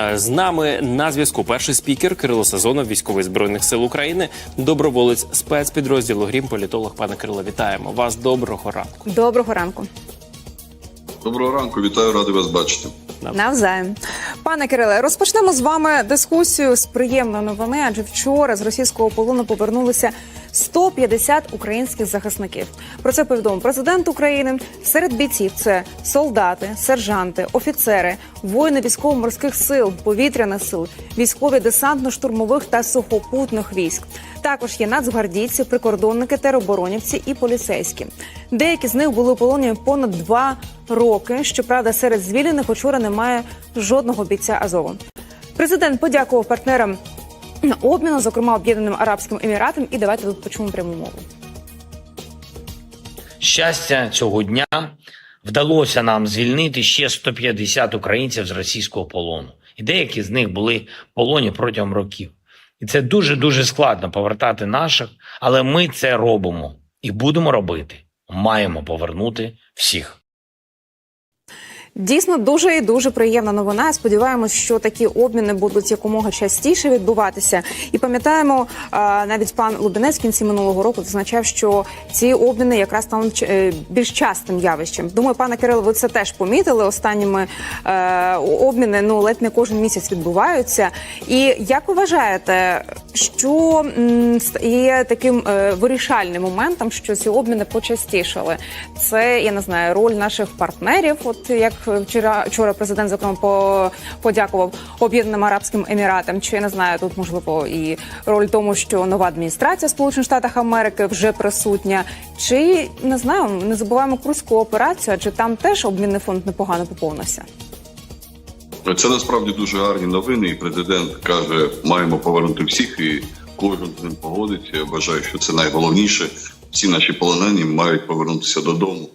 Е, З нами на зв'язку перший спікер Кирило Сазонов, військовий збройних сил України, доброволець спецпідрозділу Грім, політолог. Пане Кирило, вітаємо вас. Доброго ранку. Доброго ранку. Доброго ранку, вітаю, радий вас бачити. Навзаєм. Пане Кириле, розпочнемо з вами дискусію з приємної новини, адже вчора з російського полону повернулися 150 українських захисників. Про це повідомив президент України. Серед бійців це солдати, сержанти, офіцери, воїни військово-морських сил, повітряних сил, військові десантно-штурмових та сухопутних військ. Також є нацгвардійці, прикордонники, тероборонівці і поліцейські. Деякі з них були у полоні понад два роки. Щоправда, серед звільнених учора немає жодного бійця Азову. Президент подякував партнерам обміну, зокрема Об'єднаним Арабським Еміратам. І давайте тут почуємо пряму мову. щастя цього дня вдалося нам звільнити ще 150 українців з російського полону, і деякі з них були в полоні протягом років. І це дуже дуже складно повертати наших, але ми це робимо і будемо робити. Маємо повернути всіх. Дійсно, дуже і дуже приємна новина. Сподіваємось, що такі обміни будуть якомога частіше відбуватися. І пам'ятаємо, навіть пан Лубінець в кінці минулого року зазначав, що ці обміни якраз стануть е, більш частим явищем. Думаю, пане Кирило, ви це теж помітили. Останніми е, обміни ну ледь не кожен місяць відбуваються. І як вважаєте, що є таким е, вирішальним моментом, що ці обміни почастішали? Це я не знаю, роль наших партнерів. От як вчора вчора президент зокрема по, подякував Об'єднаним Арабським Еміратам. Чи я не знаю, тут можливо і роль тому, що нова адміністрація Сполучених Штатів Америки вже присутня. Чи не знаю, не забуваємо курську операцію, адже там теж обмінний фонд непогано поповнився. Це насправді дуже гарні новини, і президент каже, маємо повернути всіх, і кожен з ним погодиться. Я вважаю, що це найголовніше. Всі наші полонені мають повернутися додому.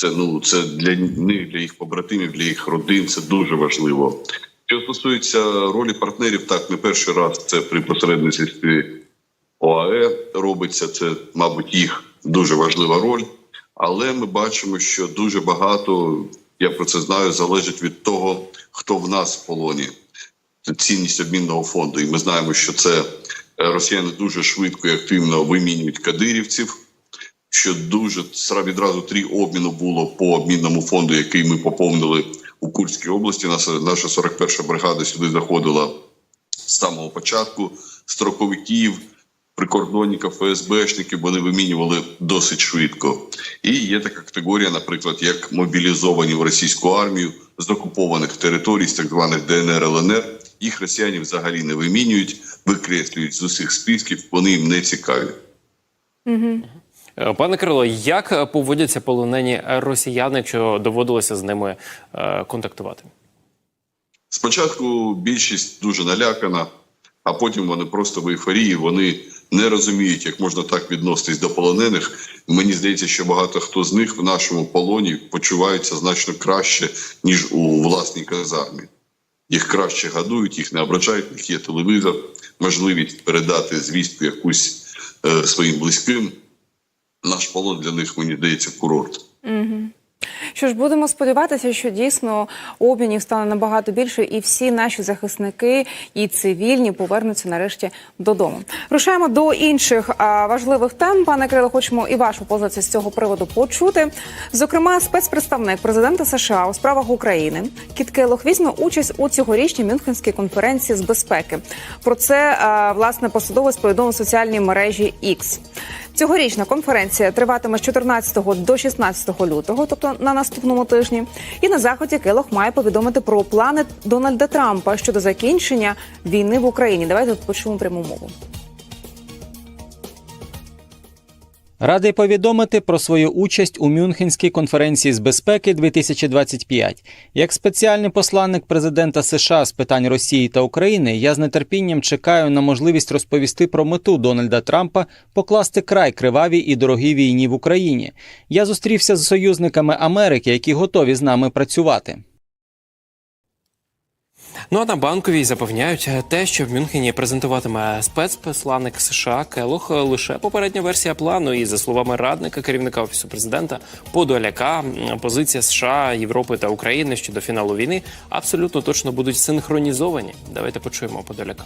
Це ну це для них, для їх побратимів, для їх родин. Це дуже важливо. Що стосується ролі партнерів, так не перший раз це при посередництві ОАЕ робиться. Це, мабуть, їх дуже важлива роль. Але ми бачимо, що дуже багато, я про це знаю, залежить від того, хто в нас в полоні. Це цінність обмінного фонду. І ми знаємо, що це е, росіяни дуже швидко і активно вимінюють кадирівців. Що дуже відразу три обміну було по обмінному фонду, який ми поповнили у Курській області. Наша наша 41 бригада сюди заходила з самого початку. Строковиків, прикордонників, ФСБшників вони вимінювали досить швидко. І є така категорія, наприклад, як мобілізовані в російську армію з окупованих територій, з так званих ДНР ЛНР. Їх росіяни взагалі не вимінюють, викреслюють з усіх списків. Вони їм не цікаві. Е, Пане Кирило, як е, поводяться полонені росіяни, якщо доводилося з ними е, контактувати? Спочатку більшість дуже налякана, а потім вони просто в ейфорії. Вони не розуміють, як можна так відноситись до полонених. Мені здається, що багато хто з них в нашому полоні почуваються значно краще ніж у власній казармі. Їх краще гадують, їх не ображають, них є телевізор, можливість передати звістку якусь е, своїм близьким. Наш полон для них мені здається курорт. Що ж, будемо сподіватися, що дійсно обмінів стане набагато більше, і всі наші захисники і цивільні повернуться нарешті додому. Рушаємо до інших а, важливих тем. Пане Крило, хочемо і вашу позицію з цього приводу почути. Зокрема, спецпредставник президента США у справах України Кіт Келох візьме участь у цьогорічній Мюнхенській конференції з безпеки. Про це а, власне посадовець повідомив соціальній мережі X. Цьогорічна конференція триватиме з 14 до 16 лютого, тобто на наступному тижні. І на заході Келох має повідомити про плани Дональда Трампа щодо закінчення війни в Україні. Давайте почуємо пряму мову. Радий повідомити про свою участь у Мюнхенській конференції з безпеки 2025. Як спеціальний посланник президента США з питань Росії та України, я з нетерпінням чекаю на можливість розповісти про мету Дональда Трампа покласти край кривавій і дорогій війні в Україні. Я зустрівся з союзниками Америки, які готові з нами працювати. Ну а на банковій запевняють е, те, що в Мюнхені презентуватиме спецпосланник США Келох е, лише попередня версія плану. І за словами радника керівника офісу президента Подоляка, позиція США, Європи та України щодо фіналу війни абсолютно точно будуть синхронізовані. Давайте почуємо Подоляка.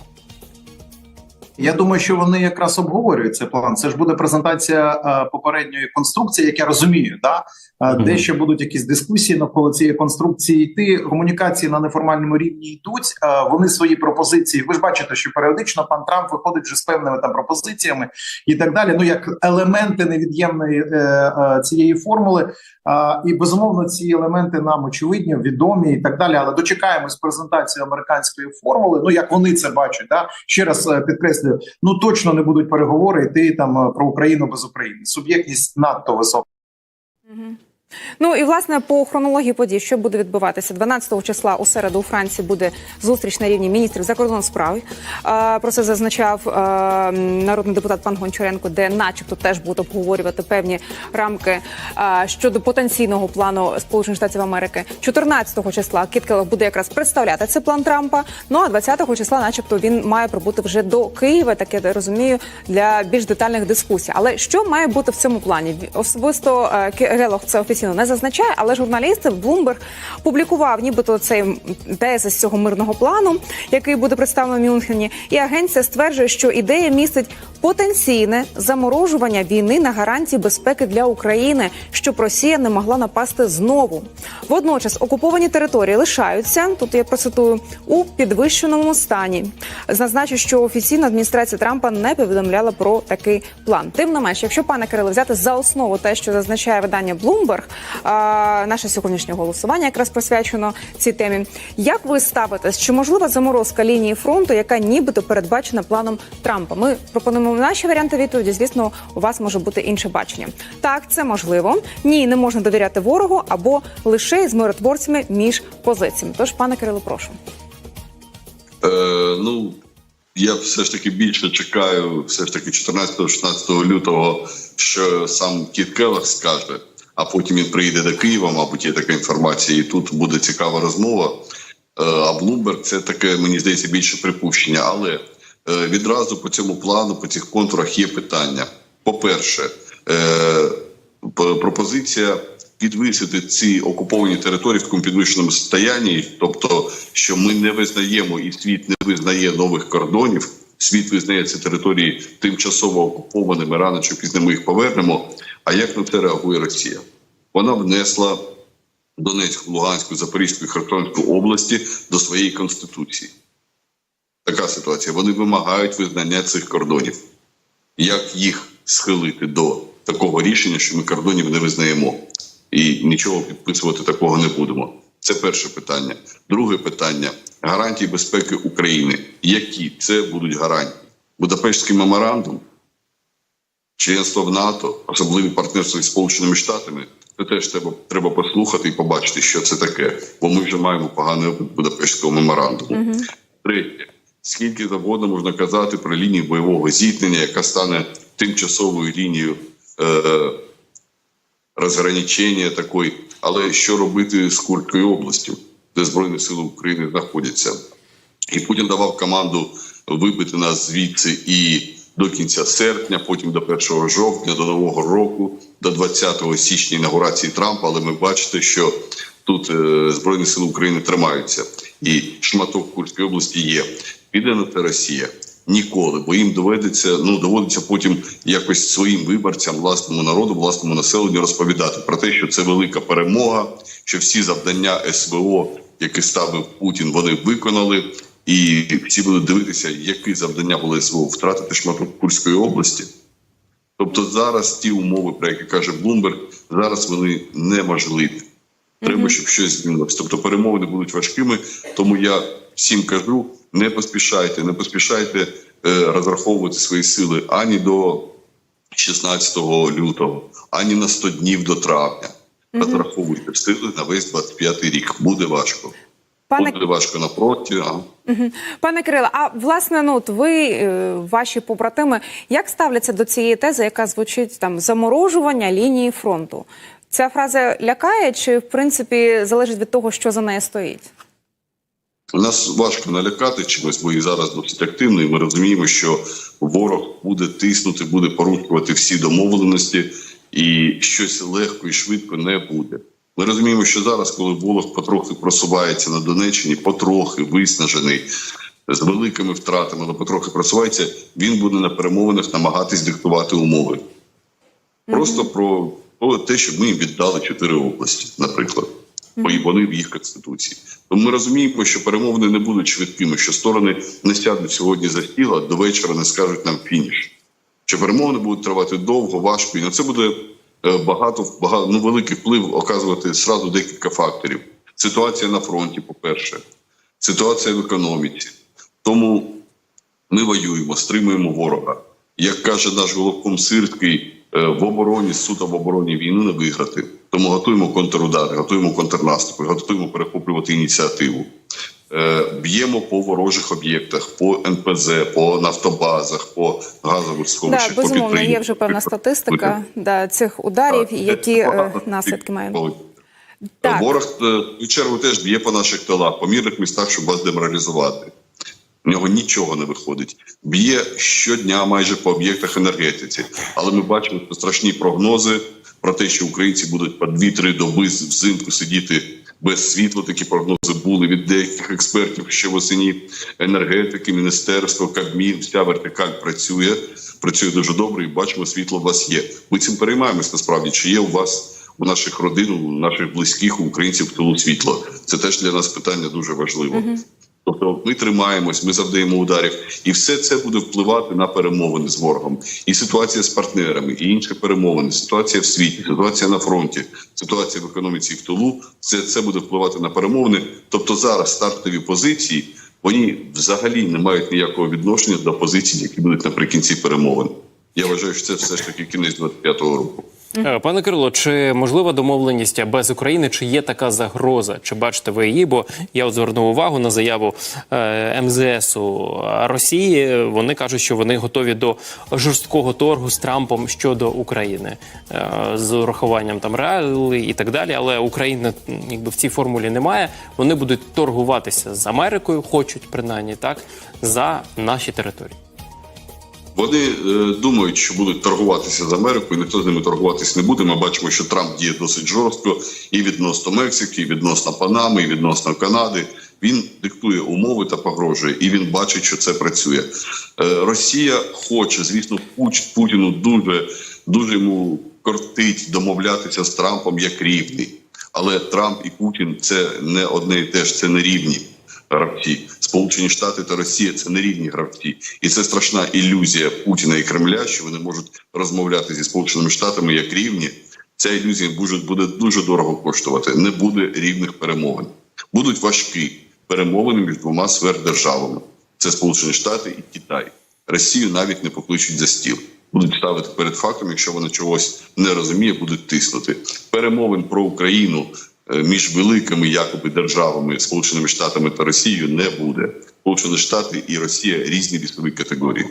Я думаю, що вони якраз обговорюють цей план. Це ж буде презентація е, попередньої конструкції, як я розумію, да Де ще будуть якісь дискусії навколо цієї конструкції. Йти комунікації на неформальному рівні йдуть. Вони свої пропозиції. Ви ж бачите, що періодично пан Трамп виходить вже з певними там пропозиціями і так далі. Ну як елементи невід'ємної е, е, цієї формули. І безумовно ці елементи нам очевидні, відомі і так далі. Але дочекаємось презентації американської формули. Ну як вони це бачать, да ще раз е, підкреслюю: ну точно не будуть переговори йти там про Україну без України. Суб'єктність надто висока. Mm-hmm. Ну і власне по хронології подій, що буде відбуватися 12 числа у середу у Франції буде зустріч на рівні міністрів закордонних справ. Про це зазначав народний депутат пан Гончаренко, де, начебто, теж будуть обговорювати певні рамки щодо потенційного плану Сполучених Штатів Америки. 14 числа Кіт буде якраз представляти цей план Трампа. Ну а 20 числа, начебто, він має прибути вже до Києва. Так я розумію, для більш детальних дискусій. Але що має бути в цьому плані? Особисто е, це офіційно не зазначає, але журналісти Bloomberg публікував нібито цей тези з цього мирного плану, який буде представлено в Мюнхені. І агенція стверджує, що ідея містить потенційне заморожування війни на гарантії безпеки для України, щоб Росія не могла напасти знову. Водночас окуповані території лишаються. Тут я процитую у підвищеному стані. Зазначу, що офіційна адміністрація Трампа не повідомляла про такий план. Тим не менш, якщо пане Кирило взяти за основу те, що зазначає видання Bloomberg, наше сьогоднішнє голосування якраз присвячено цій темі. Як ви ставитесь? Чи можлива заморозка лінії фронту, яка нібито передбачена планом Трампа? Ми пропонуємо наші варіанти відповіді. Звісно, у вас може бути інше бачення. Так, це можливо. Ні, не можна довіряти ворогу або лише з миротворцями між позиціями. Тож, пане Кирило, прошу. Е, ну, я все ж таки більше чекаю, все ж таки 14-16 лютого, що сам Кіт Келлах скаже, а потім він приїде до Києва, мабуть, є така інформація, і тут буде цікава розмова. Е, а Блумберг це таке, мені здається, більше припущення. Але е, відразу по цьому плану, по цих контурах є питання. По-перше, е, пропозиція підвисити ці окуповані території в такому підвищеному стані, тобто, що ми не визнаємо і світ не визнає нових кордонів. Світ визнає ці території тимчасово окупованими. Рано чи пізно ми їх повернемо. А як на це реагує Росія? Вона внесла Донецьку, Луганську, Запорізьку і Херсонську області до своєї конституції. Така ситуація. Вони вимагають визнання цих кордонів. Як їх схилити до такого рішення, що ми кордонів не визнаємо і нічого підписувати такого не будемо? Це перше питання. Друге питання гарантії безпеки України. Які це будуть гарантії? Будапештський меморандум, членство в НАТО, особливі партнерства із Сполученими Штатами. Це теж треба, треба послухати і побачити, що це таке, бо ми вже маємо поганий опит Будапештського меморандуму. Третє, скільки завгодно можна казати про лінію бойового зіткнення, яка стане тимчасовою лінією е, розграничення такої, але що робити з Курською областю, де Збройні Сили України знаходяться? І Путін давав команду вибити нас звідси і до кінця серпня, потім до 1 жовтня, до нового року, до 20 січня інаугурації Трампа. Але ми бачите, що тут е, збройні сили України тримаються, і шматок Курської області є. Піде на це Росія. Ніколи, бо їм доведеться ну доводиться потім якось своїм виборцям, власному народу, власному населенню розповідати про те, що це велика перемога, що всі завдання СВО, які ставив Путін, вони виконали, і всі будуть дивитися, які завдання були СВО втратити шматок Курської області. Тобто зараз ті умови, про які каже Блумберг, зараз вони неможливі. Треба, щоб щось змінилося. Тобто перемовини будуть важкими. Тому я всім кажу: не поспішайте, не поспішайте е, розраховувати свої сили ані до 16 лютого, ані на 100 днів до травня. Розраховуйте сили на весь 25 рік. Буде важко. Пане Буде важко на фронті. А. Пане Кирило, а власне, ну от ви, е, ваші побратими, як ставляться до цієї тези, яка звучить там заморожування лінії фронту? Ця фраза лякає, чи в принципі залежить від того, що за нею стоїть? Нас важко налякати чимось, бо і зараз досить активно, і ми розуміємо, що ворог буде тиснути, буде порушувати всі домовленості, і щось легко і швидко не буде. Ми розуміємо, що зараз, коли ворог потрохи просувається на Донеччині, потрохи виснажений з великими втратами, але потрохи просувається, він буде на перемовинах намагатись диктувати умови. Просто про, про те, щоб ми їм віддали чотири області, наприклад, бо і вони в їх конституції. Тому ми розуміємо, що перемовини не будуть швидкими, що сторони не сядуть сьогодні за стіл, а до вечора не скажуть нам фініш. Що перемовини будуть тривати довго, важко, і на це буде багато, багато ну, великий вплив оказувати сразу декілька факторів. Ситуація на фронті, по-перше, ситуація в економіці. Тому ми воюємо, стримуємо ворога. Як каже наш головком Сирський, е, в обороні, суто в обороні війну не виграти. Тому готуємо контрудари, готуємо контрнаступи, готуємо перехоплювати ініціативу. Е, Б'ємо по ворожих об'єктах, по НПЗ, по нафтобазах, по газових сховищах. Да, по безумовно, є вже певна статистика да, цих ударів, Так, які е, багато наслідки мають. коли- Так. Ворог е, в чергу теж б'є по наших тилах, по мірних містах, щоб вас деморалізувати. В нього нічого не виходить. Б'є щодня майже по об'єктах енергетиці. Але ми бачимо страшні прогнози про те, що українці будуть по 2-3 доби взимку сидіти без світла. Такі прогнози були від деяких експертів що восені. Енергетики, міністерство, Кабмін, вся вертикаль працює, працює дуже добре, і бачимо, світло у вас є. Ми цим переймаємось насправді. Чи є у вас у наших родин, у наших близьких, у українців в тилу світло? Це теж для нас питання дуже важливо. Тобто ми тримаємось, ми завдаємо ударів, і все це буде впливати на перемовини з ворогом. І ситуація з партнерами, і інші перемовини, ситуація в світі, ситуація на фронті, ситуація в економіці і в тилу. Все це буде впливати на перемовини. Тобто зараз стартові позиції вони взагалі не мають ніякого відношення до позицій, які будуть наприкінці перемовин. Я вважаю, що це все ж таки кінець 25-го року. Е, Пане Кирило, чи можлива домовленість без України? Чи є така загроза? Чи бачите ви її? Бо я от звернув увагу на заяву е, МЗСу Росії. Вони кажуть, що вони готові до жорсткого торгу з Трампом щодо України е, з урахуванням там реалій і так далі. Але України якби в цій формулі немає. Вони будуть торгуватися з Америкою, хочуть принаймні так за наші території. Вони е, думають, що будуть торгуватися з Америкою. Ніхто з ними торгуватись не буде. Ми бачимо, що Трамп діє досить жорстко і відносно Мексики, і відносно Панами, і відносно Канади. Він диктує умови та погрожує, і він бачить, що це працює. Е, Росія хоче, звісно, Путіну дуже дуже йому кортить домовлятися з Трампом як рівний. Але Трамп і Путін це не одне і те ж, це не рівні гравці. Сполучені Штати та Росія це не рівні гравці, і це страшна ілюзія Путіна і Кремля, що вони можуть розмовляти зі Сполученими Штатами як рівні. Ця ілюзія буде, дуже дорого коштувати. Не буде рівних перемовин. Будуть важкі перемовини між двома сверхдержавами. Це Сполучені Штати і Китай. Росію навіть не покличуть за стіл. Будуть ставити перед фактом, якщо вона чогось не розуміє, будуть тиснути. Перемовин про Україну між великими якоби державами Сполученими Штатами та Росією не буде. Сполучені Штати і Росія різні військові категорії.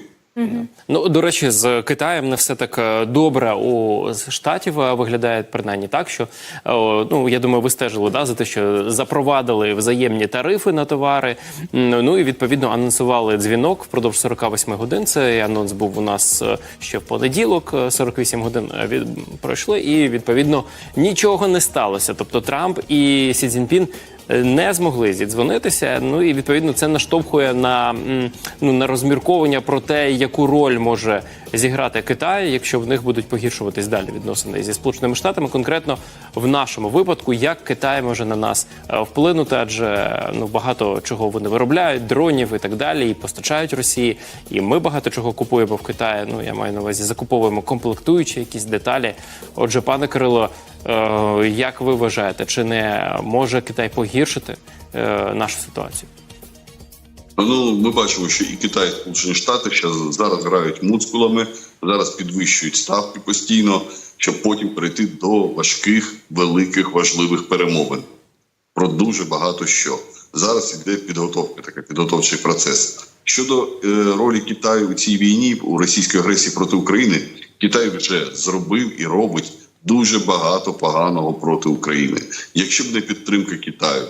Ну до речі, з Китаєм не все так е, добре у штатів е, виглядає принаймні так, що е, ну я думаю, ви стежили да за те, що запровадили взаємні тарифи на товари. Ну і відповідно анонсували дзвінок впродовж 48 годин. Цей анонс був у нас ще в понеділок. е, 48 годин від пройшли, і відповідно нічого не сталося. Тобто Трамп і Сі Цзіньпін не змогли зідзвонитися. Ну і відповідно це наштовхує на ну на розмірковування про те, яку роль може зіграти Китай, якщо в них будуть погіршуватись далі відносини зі сполученими штатами. Конкретно в нашому випадку, як Китай може на нас е, вплинути, адже ну багато чого вони виробляють, дронів і так далі, і постачають Росії. І ми багато чого купуємо в Китаї. Ну я маю на увазі, закуповуємо комплектуючі якісь деталі. Отже, пане Кирило, е, як ви вважаєте, чи не може Китай погіршити е, нашу ситуацію? Ну, ми бачимо, що і Китай, і Сполучені Штати ще зараз грають мускулами, зараз підвищують ставки постійно, щоб потім перейти до важких, великих, важливих перемовин про дуже багато що. Зараз іде підготовка, така підготовчий процес. Щодо е, ролі Китаю у цій війні у російській агресії проти України, Китай вже зробив і робить дуже багато поганого проти України. Якщо б не підтримка Китаю,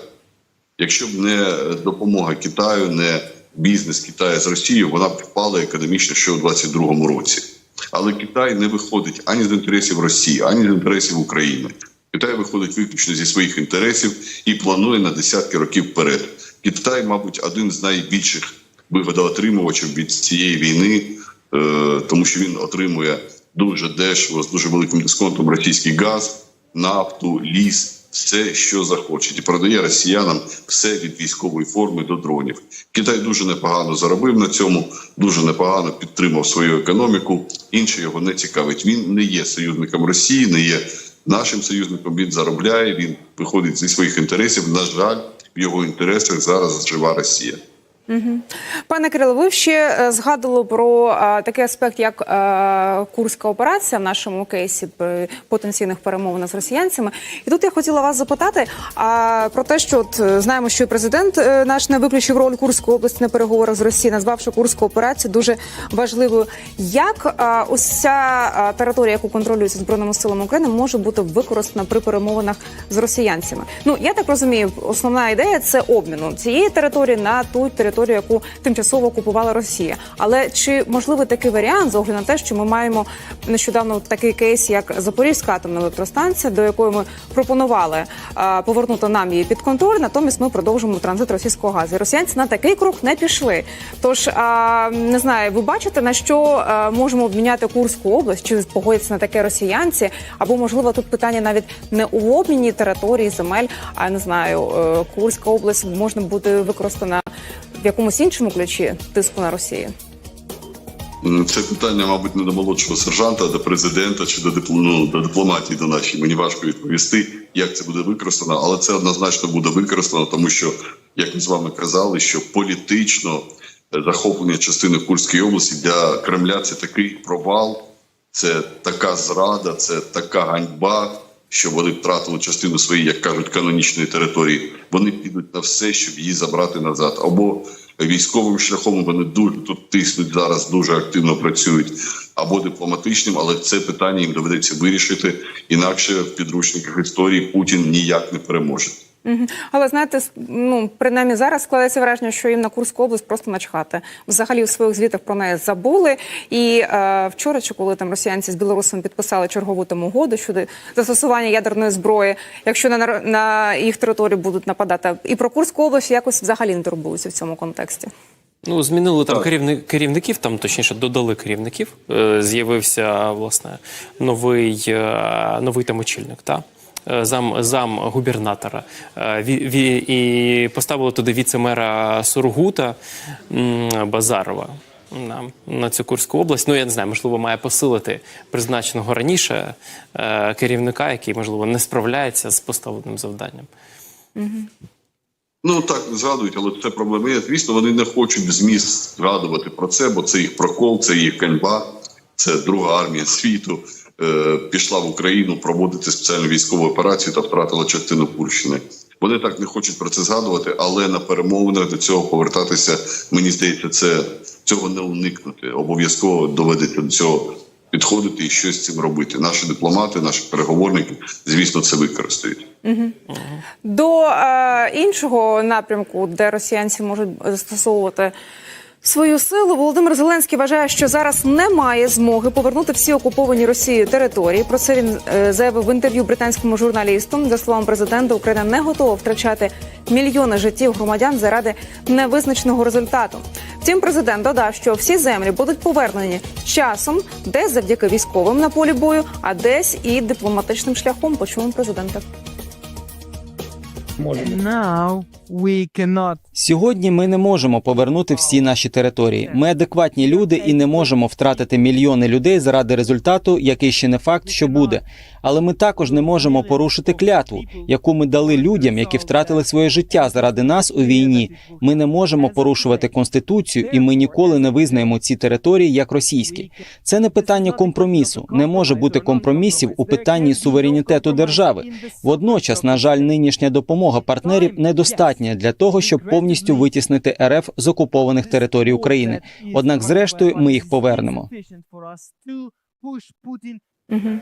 Якщо б не допомога Китаю, не бізнес Китаю з Росією, вона б впала економічно ще у 2022 році. Але Китай не виходить ані з інтересів Росії, ані з інтересів України. Китай виходить виключно зі своїх інтересів і планує на десятки років вперед. Китай, мабуть, один з найбільших вигодоотримувачів від цієї війни, е, тому що він отримує дуже дешево з дуже великим дисконтом російський газ, нафту, ліс, все, що захоче, і продає росіянам все від військової форми до дронів. Китай дуже непогано заробив на цьому, дуже непогано підтримав свою економіку. Інше його не цікавить. Він не є союзником Росії, не є нашим союзником. Він заробляє, він виходить зі своїх інтересів. На жаль, в його інтересах зараз жива Росія. Пане Кирило, ви ще е, згадували про е, такий аспект, як е, курська операція в нашому кейсі потенційних перемовинах з росіянцями. І тут я хотіла вас запитати а, про те, що от, знаємо, що президент наш не виключив роль Курської області на переговорах з Росією, назвавши курську операцію дуже важливою. Як е, територія, яку контролюється збройними силами України, може бути використана при перемовинах з росіянцями? Ну я так розумію, основна ідея це обміну цієї території на ту територію, яку тимчасово окупувала Росія. Але чи можливий такий варіант з огляду на те, що ми маємо нещодавно такий кейс, як Запорізька атомна електростанція, до якої ми пропонували е, повернути нам її під контроль, натомість ми продовжимо транзит російського газу. І Росіянці на такий крок не пішли. Тож е, не знаю, ви бачите на що е, можемо обміняти Курську область, чи погодяться на таке росіянці, або можливо тут питання навіть не у обміні території земель, а не знаю, е, Курська область можна буде використана в якомусь іншому ключі тиску на Росію. Це питання, мабуть, не до молодшого сержанта, а до президента чи до ну, до дипломатії до нашої. Мені важко відповісти, як це буде використано, але це однозначно буде використано, тому що, як ми з вами казали, що політично е, захоплення частини Курської області для Кремля це такий провал, це така зрада, це така ганьба. Що вони втратили частину своєї, як кажуть, канонічної території. Вони підуть на все, щоб її забрати назад. Або військовим шляхом вони дуже тут тиснуть зараз, дуже активно працюють, або дипломатичним, але це питання їм доведеться вирішити. Інакше в підручниках історії Путін ніяк не переможе. Але знаєте, с- ну принаймні зараз складається враження, що їм на Курську область просто начхати. Взагалі у своїх звітах про неї забули. І е, вчора, чи коли там росіянці з білорусами підписали чергову там угоду щодо застосування ядерної зброї, якщо на, на їх територію будуть нападати, і про Курську область якось взагалі не турбуються в цьому контексті. Ну, змінили там керівник, керівників, там точніше додали керівників. Е, З'явився власне новий, е, новий там очільник, та? Е, Зам, зам губернатора Е, ві, ві, і поставили туди віце-мера Сургута Базарова на, на цю Курську область. Ну я не знаю, можливо, має посилити призначеного раніше е, керівника, який можливо не справляється з поставленим завданням. Ну так згадують, але це проблема. є. Звісно, вони не хочуть зміст згадувати про це, бо це їх прокол, це їх ганьба, це друга армія світу. Е, пішла в Україну проводити спеціальну військову операцію та втратила частину Курщини. Вони так не хочуть про це згадувати, але на перемовинах до цього повертатися. Мені здається, це цього не уникнути. Обов'язково доведеться до цього підходити і щось з цим робити. Наші дипломати, наші переговорники, звісно, це використають. До е, іншого напрямку, де росіянці можуть застосовувати свою силу, Володимир Зеленський вважає, що зараз немає змоги повернути всі окуповані Росією території. Про це він е, заявив в інтерв'ю британському журналісту. За словами президента, Україна не готова втрачати мільйони життів громадян заради невизначеного результату. Втім, президент додав, що всі землі будуть повернені часом, десь завдяки військовим на полі бою, а десь і дипломатичним шляхом. Почуємо президента. Now we cannot Сьогодні ми не можемо повернути всі наші території. Ми адекватні люди і не можемо втратити мільйони людей заради результату, який ще не факт, що буде. Але ми також не можемо порушити клятву, яку ми дали людям, які втратили своє життя заради нас у війні. Ми не можемо порушувати конституцію, і ми ніколи не визнаємо ці території як російські. Це не питання компромісу. Не може бути компромісів у питанні суверенітету держави. Водночас, на жаль, нинішня допомога партнерів недостатня для того, щоб повністю витіснити РФ з окупованих територій України. Однак, зрештою, ми їх повернемо. Угу.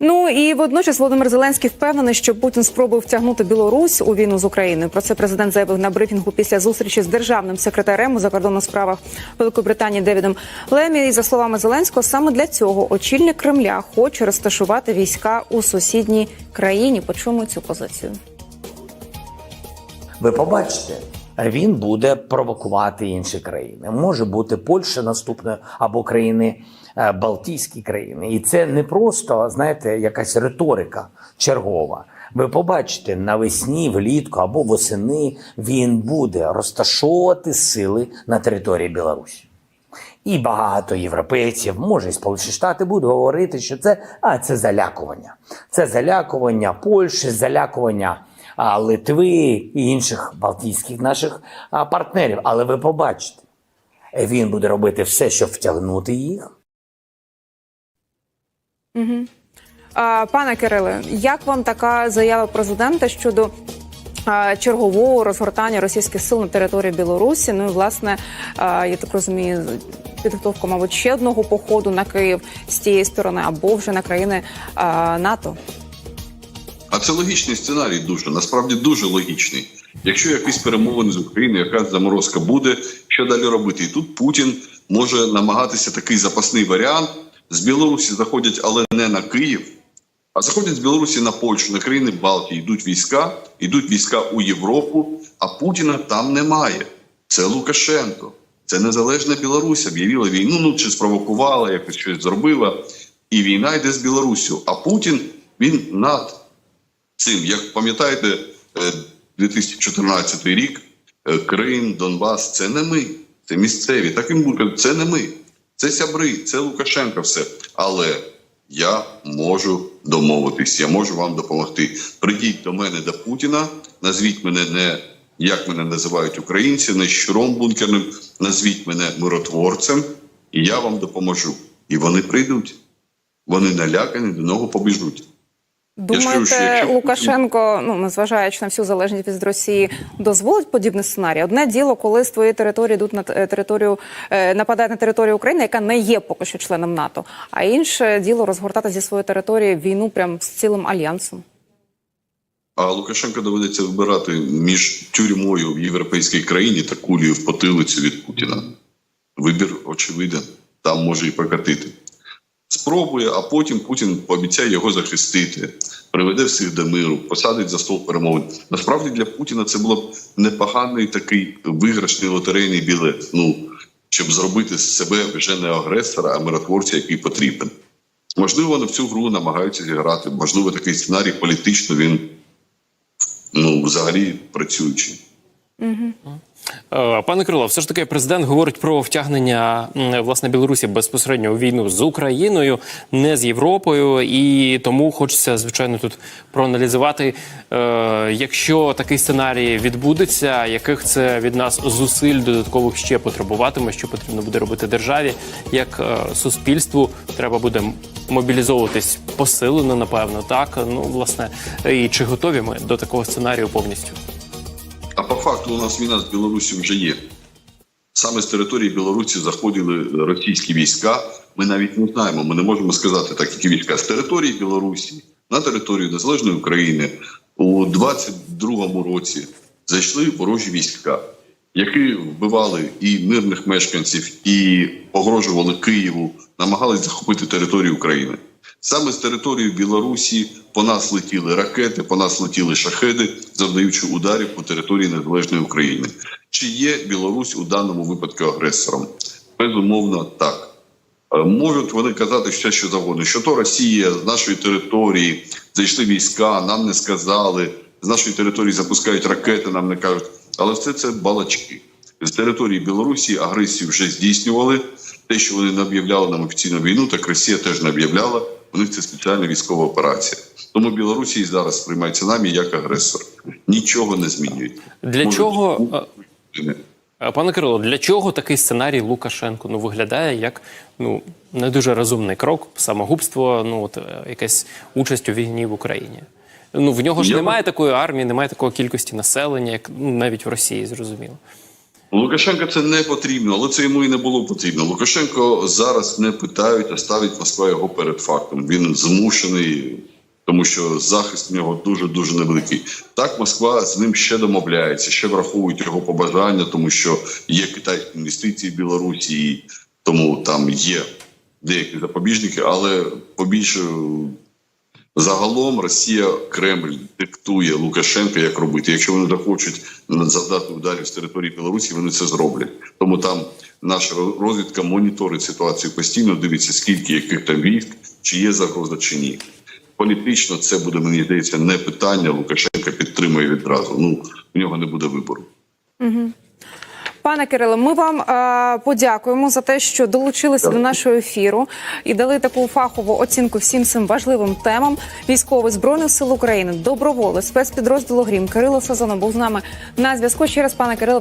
Ну і водночас Володимир Зеленський впевнений, що Путін спробує втягнути Білорусь у війну з Україною. Про це президент заявив на брифінгу після зустрічі з державним секретарем у закордонних справах Великобританії Девідом Лемі. І за словами Зеленського, саме для цього очільник Кремля хоче розташувати війська у сусідній країні. Почуємо цю позицію. Ви побачите, він буде провокувати інші країни. Може бути Польща наступною або країни е, Балтійські країни. І це не просто, знаєте, якась риторика чергова. Ви побачите, навесні, влітку або восени він буде розташовувати сили на території Білорусі. І багато європейців, може, і Сполучені Штати будуть говорити, що це, а, це залякування. Це залякування Польщі, залякування Литви і інших балтійських наших партнерів. Але ви побачите, він буде робити все, щоб втягнути їх. А, Пане Кириле, як вам така заява президента щодо а, чергового розгортання російських сил на території Білорусі? Ну і власне, а, я так розумію, підготовка, мабуть, ще одного походу на Київ з тієї сторони або вже на країни а, НАТО? А це логічний сценарій дуже, насправді дуже логічний. Якщо якісь перемовини з Україною, якась заморозка буде, що далі робити? І тут Путін може намагатися такий запасний варіант. З Білорусі заходять, але не на Київ, а заходять з Білорусі на Польщу, на країни Балтії. Йдуть війська, йдуть війська у Європу, а Путіна там немає. Це Лукашенко. Це незалежна Білорусь об'явила війну, ну чи спровокувала, якось щось зробила. І війна йде з Білоруссю. А Путін він над цим, як пам'ятаєте, е, 2014 рік е, Крим, Донбас це не ми, це місцеві. Так їм буде, це не ми, це сябри, це Лукашенко, все. Але я можу домовитись, я можу вам допомогти. Прийдіть до мене до Путіна, назвіть мене не як мене називають українці, не щуром бункерним, назвіть мене миротворцем, і я вам допоможу. І вони прийдуть. Вони налякані, до нього побіжуть. Думаєте, Лукашенко, ну незважаючи на всю залежність від Росії, дозволить подібний сценарій? Одне діло, коли з твоєї території йдуть на територію, е, нападають на територію України, яка не є поки що членом НАТО, а інше діло розгортати зі своєї території війну прям з цілим альянсом. А Лукашенко доведеться вибирати між тюрмою в європейській країні та кулею в потилицю від Путіна. Вибір очевиден, там може і прокатити. Спробує, а потім Путін пообіцяє його захистити, приведе всіх до миру, посадить за стол перемовин. Насправді для Путіна це було б непоганий такий виграшний лотерейний білет. Ну щоб зробити з себе вже не агресора, а миротворця, який потрібен. Можливо, вони в цю гру намагаються зіграти. Можливо, такий сценарій політично він ну взагалі працюючий. Е, Пане Крило, все ж таки президент говорить про втягнення власне Білорусі безпосередньо у війну з Україною, не з Європою, і тому хочеться звичайно тут проаналізувати, е, якщо такий сценарій відбудеться, яких це від нас зусиль додаткових ще потребуватиме, що потрібно буде робити державі, як е, суспільству треба буде мобілізовуватись посилено, напевно, так ну власне, і чи готові ми до такого сценарію повністю? У нас війна з Білорусі вже є. Саме з території Білорусі заходили російські війська. Ми навіть не знаємо, ми не можемо сказати так, які війська з території Білорусі на територію Незалежної України у 22-му році зайшли ворожі війська, які вбивали і мирних мешканців, і погрожували Києву, намагались захопити територію України. Саме з території Білорусі по нас летіли ракети, по нас летіли шахеди, завдаючи ударів по території незалежної України. Чи є Білорусь у даному випадку агресором? Безумовно, так. Е, Можуть вони казати все, що завгодно, що то Росія з нашої території зайшли війська, нам не сказали, з нашої території запускають ракети, нам не кажуть. Але все це балачки. З території Білорусі агресію вже здійснювали. Те, що вони не об'являли нам офіційну війну, так Росія теж не об'являла. У них це спеціальна військова операція. Тому Білорусі зараз сприймається нами як агресор. Нічого не змінюють. Для Може, чого ну, Е, Пане Кирило, для чого такий сценарій Лукашенко ну виглядає як ну не дуже розумний крок, самогубство, ну от е, якась участь у війні в Україні. Ну в нього ж Я- немає такої армії, немає такої кількості населення, як ну, навіть в Росії, зрозуміло. Лукашенко це не потрібно, але це йому і не було потрібно. Лукашенко зараз не питають, а ставить Москва його перед фактом. Він змушений, тому що захист в нього дуже дуже невеликий. Так, Москва з ним ще домовляється, ще враховують його побажання, тому що є китайські інвестиції в Білорусі, тому там є деякі запобіжники, але побільше Загалом Росія Кремль диктує Лукашенка, як робити. Якщо вони захочуть завдати ударів з території Білорусі, вони це зроблять. Тому там наша розвідка моніторить ситуацію постійно, дивиться, скільки яких там військ, чи є загроза, чи ні. Політично це буде, мені здається, не питання. Лукашенка підтримує відразу. Ну в нього не буде вибору. Пане Кирило, ми вам е, подякуємо за те, що долучилися до нашого ефіру і дали таку фахову оцінку всім цим важливим темам. Військовий збройних сил України, доброволець, спецпідрозділу Грім Кирило Сазонов був з нами на зв'язку. Ще раз, пане Кирило,